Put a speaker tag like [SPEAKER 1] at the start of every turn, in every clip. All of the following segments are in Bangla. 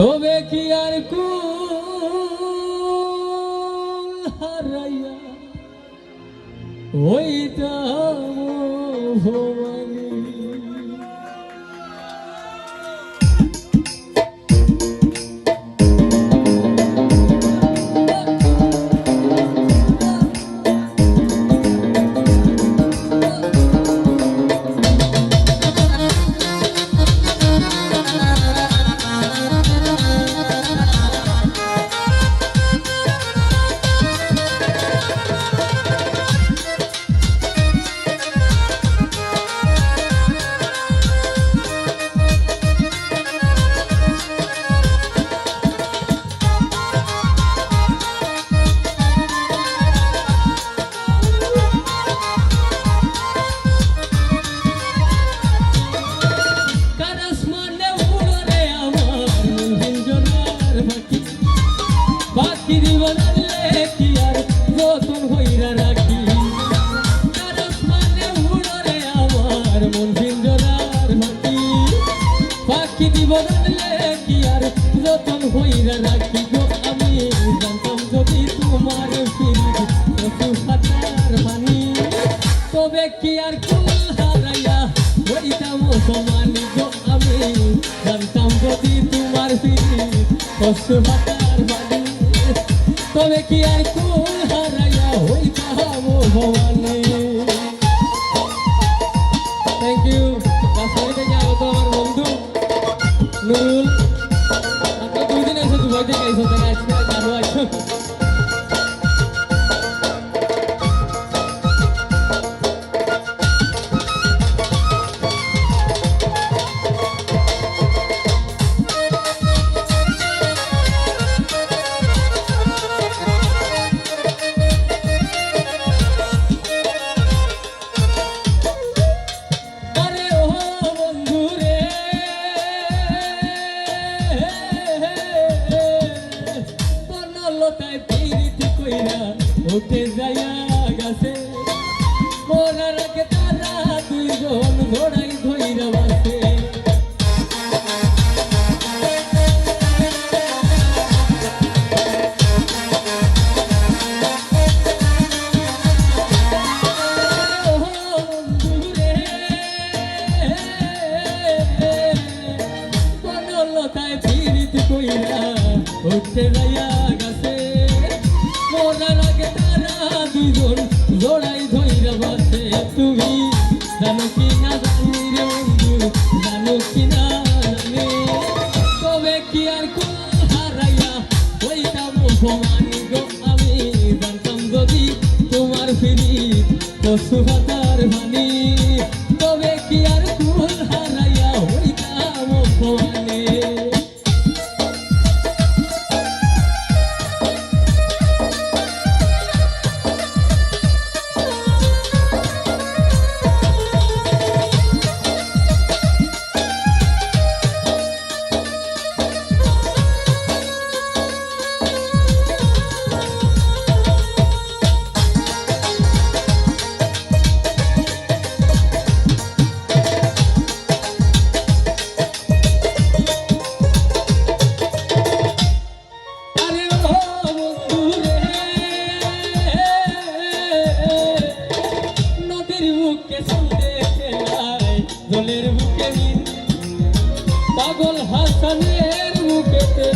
[SPEAKER 1] তবে কি আর কুল হারাইয়া ওইটা ভবানী হইরা রাখি? গো আমি। জানতাম যদি তোমার ফিরি কত হাজার মানি তবে কি আর কুল হারাইয়া হইতাম তবে কি আর কোন হারাইয়া হইতাম ভবানী? থ্যাংক ইউ রাজশাহী থেকে আগত আমার বন্ধু নুরুল। দুই দিন এসে দুবাই থেকে এসে আজকে আরও আসো পিরিতি কইরা উঠে যাইয়া গাছে। মরার আগে তারা দুইজন ঘোড়াই ধইরা বাসে বনলতায় পিরিতি জোড়াই ধইরা তুমি জানো কি না জানি রে বন্ধু জানো কি না জানি তবে কি আর কোন হারাইয়া হইতাম ভবানী গো আমি জানতাম যদি তোমার ফিরি পশু হাতার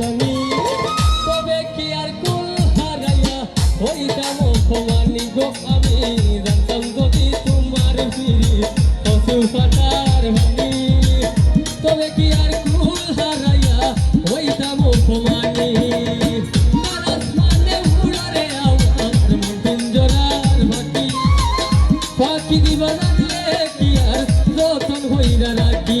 [SPEAKER 1] জানি, তবে কি আর কুল হারাইয়া হইতাম ভবানী গো আমি? জানতাম যদি তোমার ফিরি পশু ফাটার ভানি তবে কি আর কুল হারাইয়া হইতাম মারাস মানে পাখি দিবা রাখলে কি আর যতন হইরা রাখি